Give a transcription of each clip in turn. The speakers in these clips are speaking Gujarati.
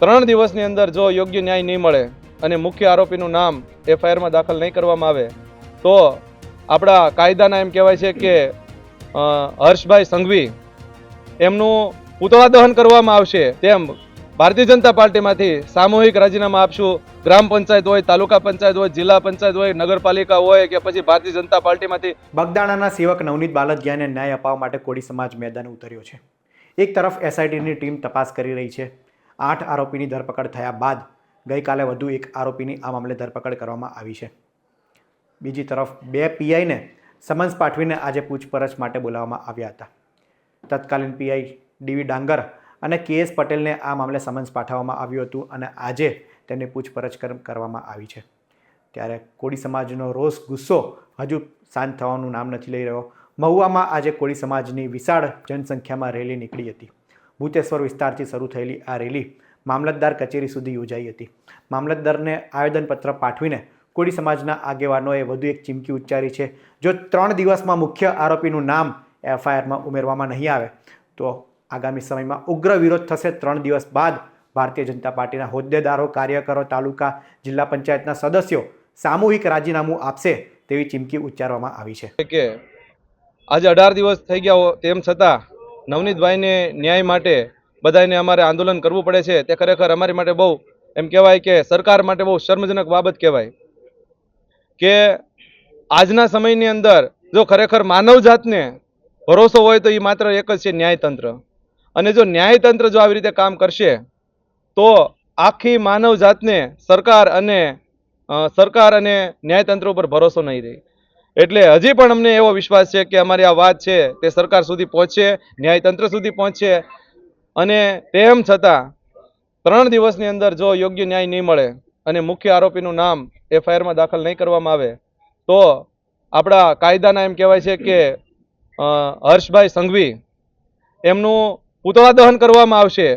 ત્રણ દિવસની અંદર જો યોગ્ય ન્યાય નહીં મળે અને મુખ્ય આરોપીનું નામ એફઆઈઆરમાં દાખલ નહીં કરવામાં આવે, તો આપણા કાયદાના એમ કહેવાય છે કે હર્ષભાઈ સંઘવી એમનું પુતળા દહન કરવામાં આવશે તેમ ભારતીય જનતા પાર્ટીમાંથી સામૂહિક રાજીનામા આપશું ગ્રામ પંચાયત હોય, તાલુકા પંચાયત હોય, જિલ્લા પંચાયત હોય, નગરપાલિકા હોય કે પછી ભારતીય જનતા પાર્ટીમાંથી બગદાણાના સેવક નવનીત બાલદિયાને ન્યાય અપાવવા માટે કોળી સમાજ મેદાન ઉતર્યો છે. એક તરફ એસઆઈટીની ટીમ તપાસ કરી રહી છે. આઠ આરોપીની ધરપકડ થયા બાદ ગઈકાલે વધુ એક આરોપીની આ મામલે ધરપકડ કરવામાં આવી છે. બીજી તરફ બે પીઆઈને સમન્સ પાઠવીને આજે પૂછપરછ માટે બોલાવવામાં આવ્યા હતા. તત્કાલીન પીઆઈ ડીવી ડાંગર અને કેએસ પટેલને આ મામલે સમન્સ પાઠવવામાં આવ્યું હતું અને આજે તેમની પૂછપરછ કરવામાં આવી છે. ત્યારે કોળી સમાજનો રોષ, ગુસ્સો હજુ શાંત થવાનું નામ નથી લઈ રહ્યો. મહુવામાં આજે કોળી સમાજની વિશાળ જનસંખ્યામાં રેલી નીકળી હતી. ભૂતેશ્વર વિસ્તારથી શરૂ થયેલી આ રેલી મામલતદાર કચેરી સુધી યોજાઈ હતી. મામલતદારને આવેદનપત્ર પાઠવીને કોળી સમાજના આગેવાનોએ વધુ એક ચીમકી ઉચ્ચારી છે, જો ત્રણ દિવસમાં મુખ્ય આરોપીનું નામ એફઆઈઆરમાં ઉમેરવામાં નહીં આવે, તો આગામી સમયમાં ઉગ્ર વિરોધ થશે ત્રણ દિવસ બાદ ભારતીય જનતા પાર્ટીના હોદ્દેદારો, કાર્યકરો, તાલુકા, જિલ્લા પંચાયતના સદસ્યો સામૂહિક રાજીનામું આપશે તેવી ચીમકી ઉચ્ચારવામાં આવી છે. કે આજે અઢાર દિવસ થઈ ગયા તેમ છતાં નવનીતભાઈને ન્યાય માટે બધાને અમારે આંદોલન કરવું પડે છે. તે ખરેખર અમારી માટે બહુ, એમ કહેવાય કે સરકાર માટે બહુ શર્મજનક બાબત કહેવાય. કે આજના સમયની અંદર જો ખરેખર માનવ જાતને ભરોસો હોય તો એ માત્ર એક જ છે ન્યાયતંત્ર. અને જો ન્યાયતંત્ર જો આવી રીતે કામ કરશે તો આખી માનવ જાતને સરકાર અને સરકાર અને ન્યાયતંત્ર ઉપર ભરોસો નહીં રહે. એટલે હજી પણ અમને એવો વિશ્વાસ છે કે અમારી આ વાત છે તે સરકાર સુધી પહોંચશે ન્યાયતંત્ર સુધી પહોંચશે અને તેમ છતાં ત્રણ દિવસની અંદર જો યોગ્ય ન્યાય નહીં મળે અને મુખ્ય આરોપીનું નામ એફઆઈઆરમાં દાખલ નહીં કરવામાં આવે, તો આપણા કાયદાના એમ કહેવાય છે કે હર્ષભાઈ સંઘવી એમનું પૂતળા દહન કરવામાં આવશે.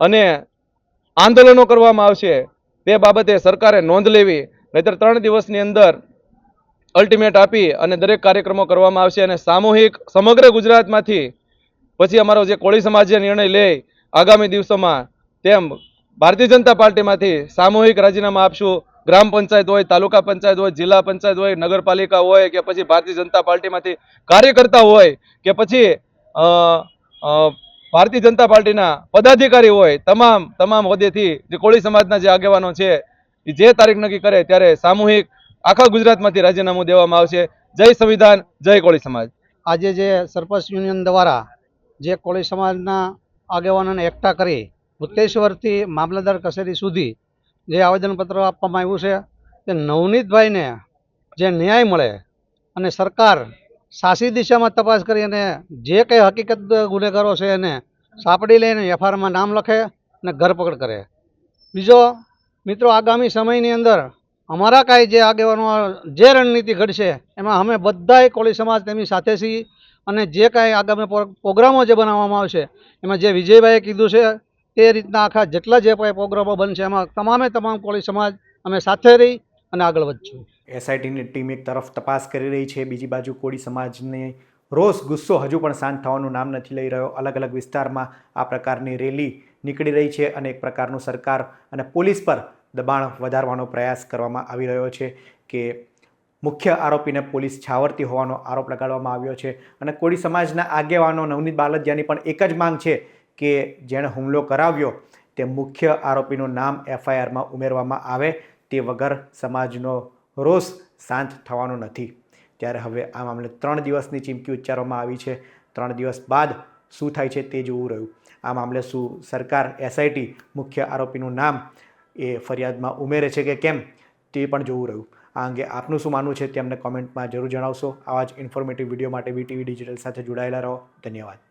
અને આંદોલનો કરવામાં આવશે. તે બાબતે સરકારે નોંધ લેવી, નહીતર ત્રણ દિવસની અંદર અલ્ટિમેટ આપી અને દરેક કાર્યક્રમો કરવામાં આવશે અને સામૂહિક સમગ્ર ગુજરાતમાંથી, પછી અમારો જે કોળી સમાજ નિર્ણય લે આગામી દિવસોમાં તેમ ભારતીય જનતા પાર્ટીમાંથી સામૂહિક રાજીનામા આપશું. ગ્રામ પંચાયત હોય, તાલુકા પંચાયત હોય, જિલ્લા પંચાયત હોય, નગરપાલિકા હોય કે પછી ભારતીય જનતા પાર્ટીમાંથી કાર્યકર્તા હોય કે પછી ભારતીય જનતા પાર્ટીના પદાધિકારી હોય, તમામ તમામ હોદ્દેથી જે કોળી સમાજના જે આગેવાનો છે, એ જે તારીખ નક્કી કરે ત્યારે સામૂહિક આખા ગુજરાતમાંથી રાજીનામું દેવામાં આવશે. જય સંવિધાન, જય કોળી સમાજ. આજે જે સરપંચ યુનિયન દ્વારા જે કોળી સમાજના આગેવાનોને એકઠા કરી ભૂતેશ્વરથી મામલતદાર કચેરી સુધી જે આવેદનપત્ર આપવામાં આવ્યું છે, તે નવનીતભાઈને જે ન્યાય મળે અને સરકાર સાચી દિશામાં તપાસ કરી અને જે કંઈ હકીકત ગુનેગારો છે એને સાપડી લઈને એફઆઈઆરમાં નામ લખે અને ધરપકડ કરે. બીજો, મિત્રો, આગામી સમયની અંદર અમારા કાંઈ જે આગેવાનો જે રણનીતિ ઘડશે એમાં અમે બધાય કોળી સમાજ તેમની સાથે છીએ અને જે કાંઈ આગામી પ્રો- પ્રોગ્રામો જે બનાવવામાં આવશે, એમાં જે વિજયભાઈએ કીધું છે તે રીતના આખા જેટલા જે પ્રોગ્રામો બનશે એમાં તમામે તમામ કોળી સમાજ અમે સાથે રહી અને આગળ વધશું એસઆઈટીની ટીમ એક તરફ તપાસ કરી રહી છે, બીજી બાજુ કોળી સમાજને રોષ, ગુસ્સો હજુ પણ શાંત થવાનું નામ નથી લઈ રહ્યો. અલગ અલગ વિસ્તારમાં આ પ્રકારની રેલી નીકળી રહી છે અને એક પ્રકારનું સરકાર અને પોલીસ પર દબાણ વધારવાનો પ્રયાસ કરવામાં આવી રહ્યો છે કે મુખ્ય આરોપીને પોલીસ છાવરતી હોવાનો આરોપ લગાડવામાં આવ્યો છે. અને કોળી સમાજના આગેવાનો નવનીત બાલદિયાની પણ એક જ માંગ છે કે જેણે હુમલો કરાવ્યો તે મુખ્ય આરોપીનું નામ એફઆઈઆરમાં ઉમેરવામાં આવે. તે વગર સમાજનો રોષ શાંત થવાનો નથી. ત્યારે હવે આ મામલે ત્રણ દિવસની ચીમકી ઉચ્ચારવામાં આવી છે. ત્રણ દિવસ બાદ શું થાય છે તે જોવું રહ્યું. આ મામલે શું સરકાર એસઆઈટી મુખ્ય આરોપીનું નામ એ ફરિયાદમાં ઉમેરે છે કે કેમ તે પણ જોવું રહ્યું. આ અંગે આપનું શું માનવું છે તે અમને કોમેન્ટમાં જરૂર જણાવશો. આવા જ ઇન્ફોર્મેટિવ વીડિયો માટે વીટીવી ડિજિટલ સાથે જોડાયેલા રહો. ધન્યવાદ.